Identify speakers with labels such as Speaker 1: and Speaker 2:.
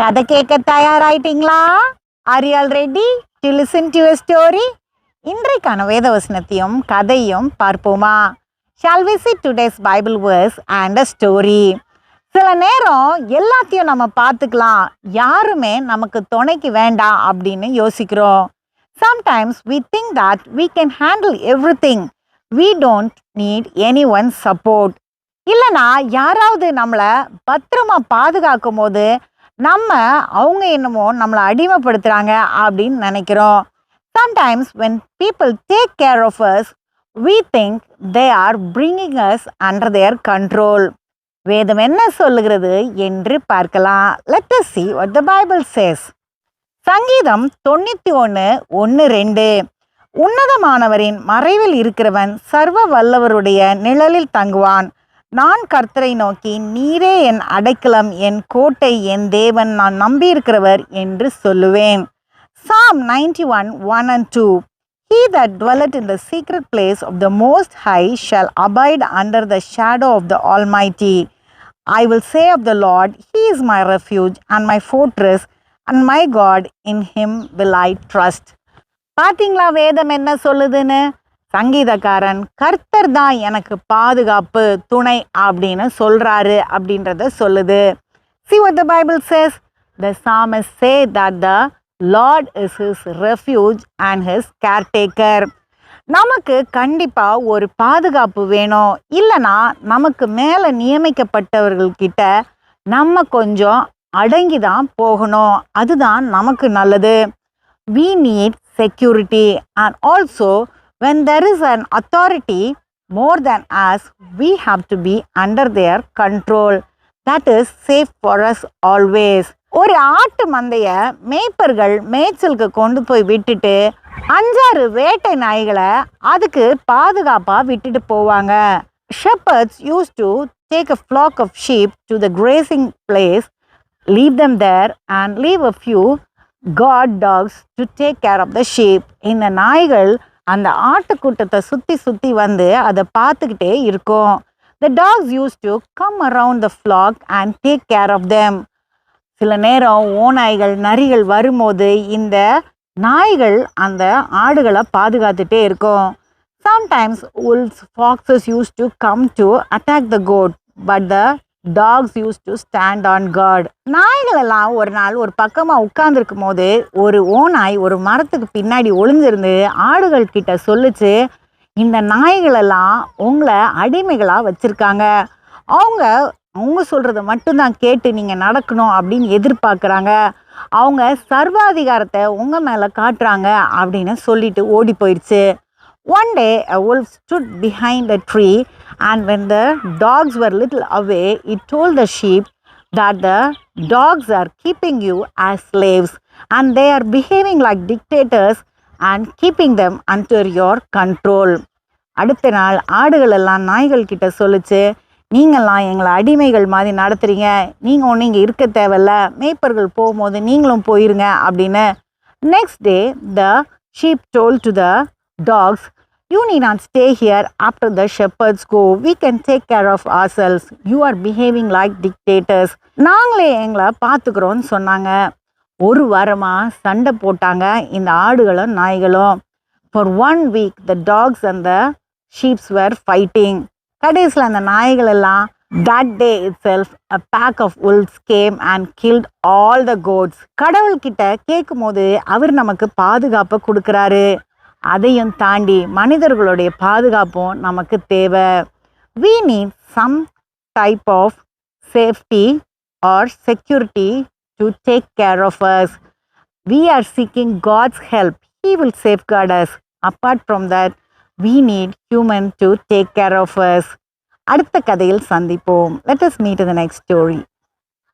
Speaker 1: கதை கேட்க தயாராயிட்டீங்களா? Are you all ready to listen to story. இன்றைக்கான வேதவசனத்தையும் கதையும் பார்ப்போமா? Shall visit today's Bible verse and a story சில நேரம் எல்லாத்தையும் நம்ம பார்த்துக்கலாம். யாருமே நமக்கு துணைக்கு வேண்டாம் அப்படின்னு யோசிக்கிறோம். Sometimes we think that we can handle everything we don't need anyone support இல்லைனா யாராவது நம்மளை பத்திரமா பாதுகாக்கும் போது நம்ம அவங்க என்னமோ நம்மளை அடிமைப்படுத்துகிறாங்க அப்படின்னு நினைக்கிறோம். Sometimes when people take care of us we think they are bringing us under their control வேதம் என்ன சொல்லுகிறது என்று பார்க்கலாம். Let us see what the Bible says சங்கீதம் தொண்ணூற்றி ஒன்று ஒன்று ரெண்டு. உன்னதமானவரின் மறைவில் இருக்கிறவன் சர்வ வல்லவருடைய நிழலில் தங்குவான். நான் கர்த்தரை நோக்கி நீரே என் அடைக்கலம் என் கோட்டை என் தேவன் நான் நம்பியிருக்கிறவர் என்று சொல்லுவேன் psalm ninety one one and two He that dwelleth in the secret place of the Most High shall abide under the shadow of the Almighty. I will say of the Lord, He is my refuge and my fortress, and my God, in Him will I trust. பாத்தீங்களா வேதம் என்ன சொல்லுதுன்னு சங்கீதக்காரன் கர்த்தர் தான் எனக்கு பாதுகாப்பு துணை அப்படின்னு சொல்றாரு அப்படின்றத சொல்லுது. See the Bible says the The psalmist say that the Lord is his refuge and his caretaker நமக்கு கண்டிப்பாக ஒரு பாதுகாப்பு வேணும். இல்லைனா நமக்கு மேலே நியமிக்கப்பட்டவர்கள்கிட்ட நம்ம கொஞ்சம் அடங்கி தான் போகணும். அதுதான் நமக்கு நல்லது. We need security and also when there is an authority more than us, we have to be under their control. That is safe for us always. ஒரு ஆட்டு மந்தைய மேய்ப்பர்கள் மேய்ச்சலுக்கு கொண்டு போய் விட்டுட்டு அஞ்சாறு வேட்டை நாய்களை அதுக்கு பாதுகாப்பாக விட்டுட்டு போவாங்க shepherds used to take a flock of sheep to the grazing place leave them there and leave a few guard dogs to take care of the sheep இந்த நாய்கள் அந்த ஆட்டுக்கூட்டத்தை சுற்றி சுற்றி வந்து அதை பார்த்துக்கிட்டே இருக்கும். The dogs used to come around the flock and take care of them சில நேரம் ஓநாய்கள் நரிகள் வரும்போது இந்த நாய்கள் அந்த ஆடுகளை பாதுகாத்துட்டே இருக்கும். Sometimes wolves foxes used to come to attack the goat but the dogs used to stand on guard நாய்களெல்லாம் ஒரு நாள் ஒரு பக்கமாக உட்காந்துருக்கும் போது ஒரு ஓநாய் ஒரு மரத்துக்கு பின்னாடி ஒளிஞ்சிருந்து ஆடுகள் கிட்ட சொல்லிச்சு இந்த நாய்களெல்லாம் உங்களை அடிமைகளாக வச்சுருக்காங்க. அவங்க அவங்க சொல்கிறத மட்டும்தான் கேட்டு நீங்கள் நடக்கணும் அப்படின்னு எதிர்பார்க்குறாங்க. அவங்க சர்வாதிகாரத்தை உங்கள் மேலே காட்டுறாங்க அப்படின்னு சொல்லிட்டு ஓடி போயிடுச்சு one day a stood behind the tree and when the dogs were little away it told the sheep that the dogs are keeping you as slaves and they are behaving like dictators and keeping them under your control அடுத்த நாள் ஆடுகள் எல்லாம் நாய்கள் கிட்ட சொல்லுச்சு நீங்கள்லாம் எங்களை அடிமைகள் மாதிரி நடத்துறீங்க நீங்கள் ஒன்றும் இங்கே இருக்க தேவையில்ல மேய்ப்பர்கள் போகும்போது நீங்களும் போயிருங்க அப்படின்னு next day the sheep told to the dogs you need not stay here after the shepherds go we can take care of ourselves you are behaving like dictators நாங்களே எங்களை பார்த்துக்கிறோன்னு சொன்னாங்க. ஒரு வாரமாக சண்டை போட்டாங்க இந்த ஆடுகளும் நாய்களும். For one week the dogs and the sheeps were fighting கடைசியில் அந்த நாய்கள் எல்லாம் that day itself a pack of wolves came and killed all the goats கடவுள்கிட்ட கேட்கும் போது அவர் நமக்கு பாதுகாப்பை கொடுக்குறாரு. அதையும் தாண்டி மனிதர்களுடைய பாதுகாப்பும் நமக்கு தேவை we need some type of safety or security to take care of us we are seeking God's help he will safeguard us apart from that we need human to take care of us அடுத்த கதையில் சந்திப்போம் let us meet the next story